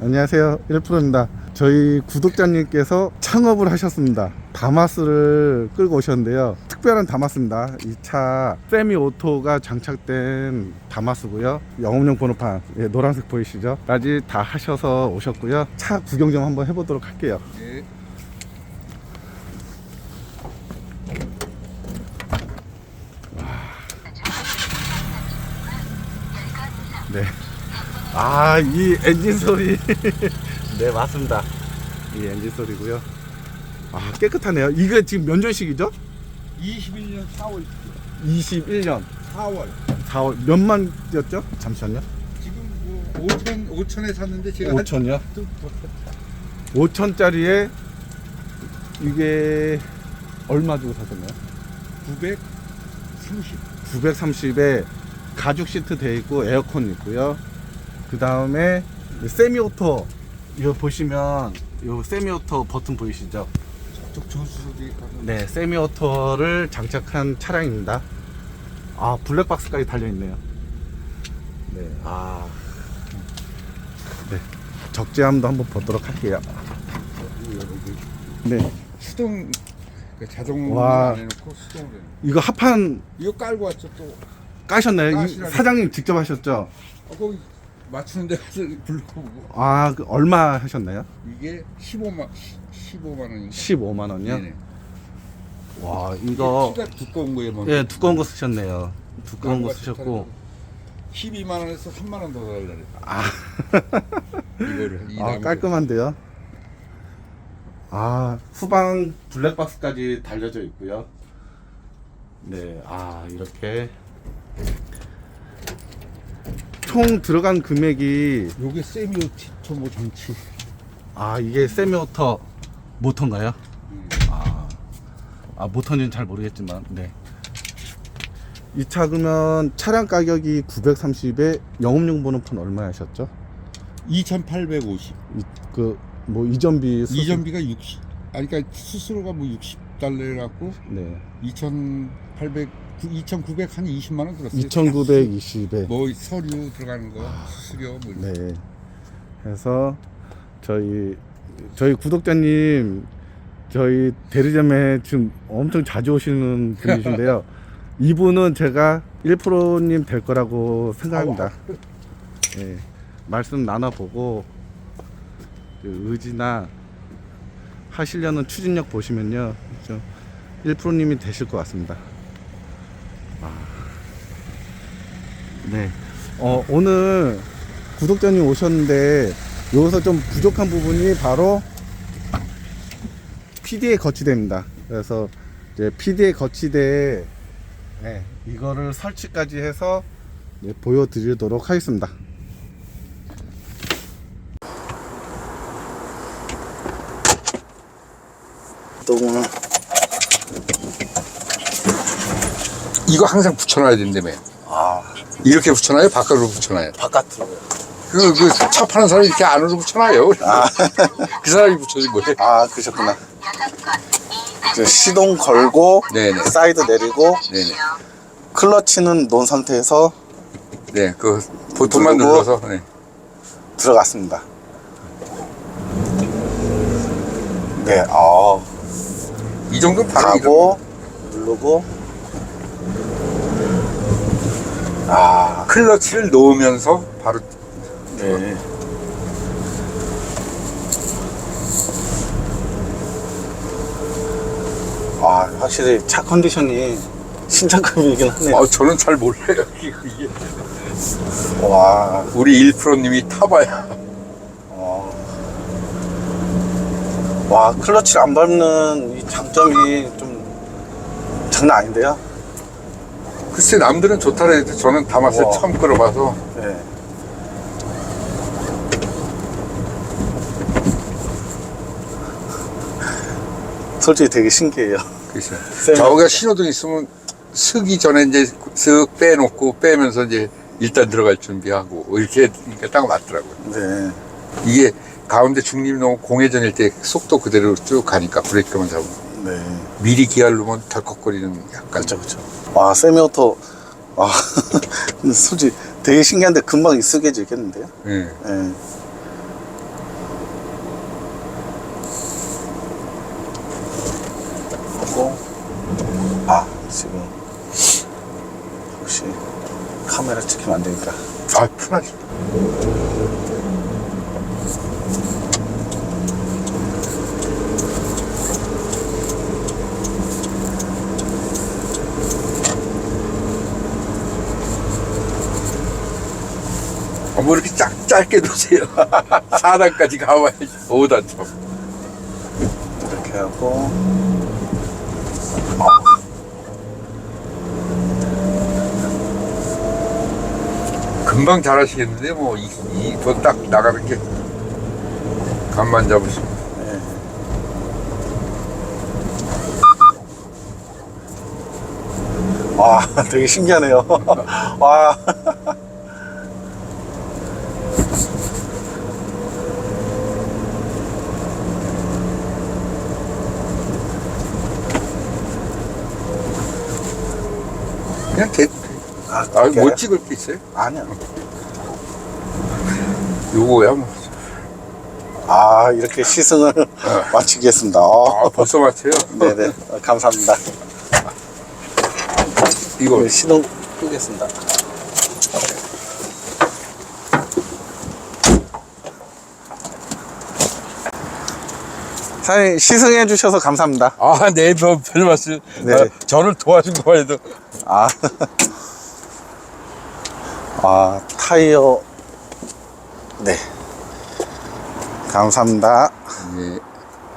안녕하세요. 1프로입니다. 저희 구독자님께서 창업을 하셨습니다. 다마스를 끌고 오셨는데요. 특별한 다마스입니다. 이 차 세미 오토가 장착된 다마스고요. 영업용 번호판 예, 노란색 보이시죠? 까지 다 하셔서 오셨고요. 차 구경 좀 한번 해보도록 할게요. 예. 네. 아, 이 엔진 소리. 네, 맞습니다. 이 엔진 소리고요. 아, 깨끗하네요. 이게 지금 면전식이죠? 21년 4월 21년 4월 4월 몇만 뛰었죠? 잠시만요. 지금 뭐 5천 5천에 샀는데 제가 5천이요? 한, 좀 5천짜리에 이게 얼마 주고 사셨나요? 930 930에 가죽 시트 돼 있고 에어컨 있고요. 그 다음에 세미오토 이거 보시면 요 세미오토 버튼 보이시죠? 네, 세미오토를 장착한 차량입니다. 아, 블랙박스까지 달려 있네요. 네, 아, 네, 적재함도 한번 보도록 할게요. 네, 수동 그 자동 와. 안 해놓고 수동으로 해놓고. 이거 합판 이거 깔고 왔죠 또 까셨나요? 이. 사장님 직접 하셨죠? 어, 거기 맞추는 데 가서 불러보고 아, 그 얼마 하셨나요? 이게 15만 15만 원인가 15만 원이요? 네네. 와, 이거 키가 두꺼운 거예요 뭐. 예, 두꺼운 거 쓰셨네요. 두꺼운 거 쓰셨고 12만 원에서 3만 원 더 달라 그랬다 아, 이거를 이 아 나무를. 깔끔한데요. 아 후방 블랙박스까지 달려져 있고요. 네, 아 이렇게 총 들어간 금액이 요게 세미오티 초모 장치 아 이게 세미오터 모터인가요? 음. 아, 아 모터는 잘 모르겠지만 네. 이 차 그러면 차량 가격이 930에 영업용 번호판 얼마 하셨죠? 2,850 그 뭐 이전비 수수- 이전비가 60 아니 그러니까 수수료가 뭐 60달러 갖고 네 2,800 2,900 한 20만 원 들었어요. 2,920에 뭐 서류 들어가는 거 수수료 뭐 네. 그래서 저희 저희 구독자님 저희 대리점에 지금 엄청 자주 오시는 분이신데요. 이분은 제가 1%님 될 거라고 생각합니다. 예. 말씀 나눠보고 그 의지나 하시려는 추진력 보시면요. 좀 1%님이 되실 것 같습니다. 아. 네. 어, 오늘 구독자님 오셨는데 여기서 좀 부족한 부분이 바로 PDA 거치대입니다. 그래서 이제 PDA 거치대 네, 이거를 설치까지 해서 네, 보여드리도록 하겠습니다. 똥은 이거 항상 붙여놔야 된다며. 아 이렇게 붙여놔요? 바깥으로 붙여놔요? 바깥으로 그, 그, 차 파는 사람이 이렇게 안으로 붙여놔요. 그 사람이 붙여준 거예요. 아 그러셨구나. 이제 시동 걸고 네네. 사이드 내리고 네네. 클러치는 놓은 상태에서 네, 그, 보통만 누르고. 눌러서, 네. 들어갔습니다. 네, 어, 이 정도는 바로 가고 누르고 아, 클러치를 놓으면서 바로 네. 아, 확실히 차 컨디션이 신차급이긴 하네요. 어, 저는 잘 몰라요. 이게. 와, 우리 1%님이 타봐야. 어. 와, 클러치를 안 밟는 이 장점이 좀 장난 아닌데요? 글쎄, 남들은 좋다 그래도 저는 우와. 처음 끌어봐서. 네. 솔직히 되게 신기해요. 글쎄. 쌤. 저기가 신호등 있으면 쓰기 전에 이제 쓱 빼놓고 빼면서 이제 일단 들어갈 준비하고 이렇게 이렇게 딱 맞더라고요. 네. 이게 가운데 중립 너무 공회전일 때 속도 그대로 쭉 가니까 브레이크만 잡으면 네. 미리 기아를 놓으면 덜컥거리는 약간 그쵸, 그쵸. 와 세미오토 아 솔직히 되게 신기한데 금방 익숙해지겠는데요? 예. 예. 아 지금 혹시 카메라 찍히면 안 되니까 아 편하게 아, 뭐 이렇게 짝, 짧게 놓으세요. 4단까지 가봐야지. 5단 참. 이렇게 하고. 금방 잘하시겠는데, 뭐, 이, 이, 딱 나가는 게. 간만 잡으시면. 와, 되게 신기하네요. 와. 그냥 개, 아, 아, 그래요? 못 찍을 게 있어요? 아니야. 요거야, 뭐. 아, 이렇게 시승을 마치겠습니다. 어. 아, 벌써 맞춰요? 네네. 어, 감사합니다. 이거, 네, 시동 끄겠습니다. 사장님, 시승해 주셔서 감사합니다. 아, 네, 별, 별 말씀. 네. 아, 저를 도와준 것만 해도. 아, 아 타이어, 네. 감사합니다. 네.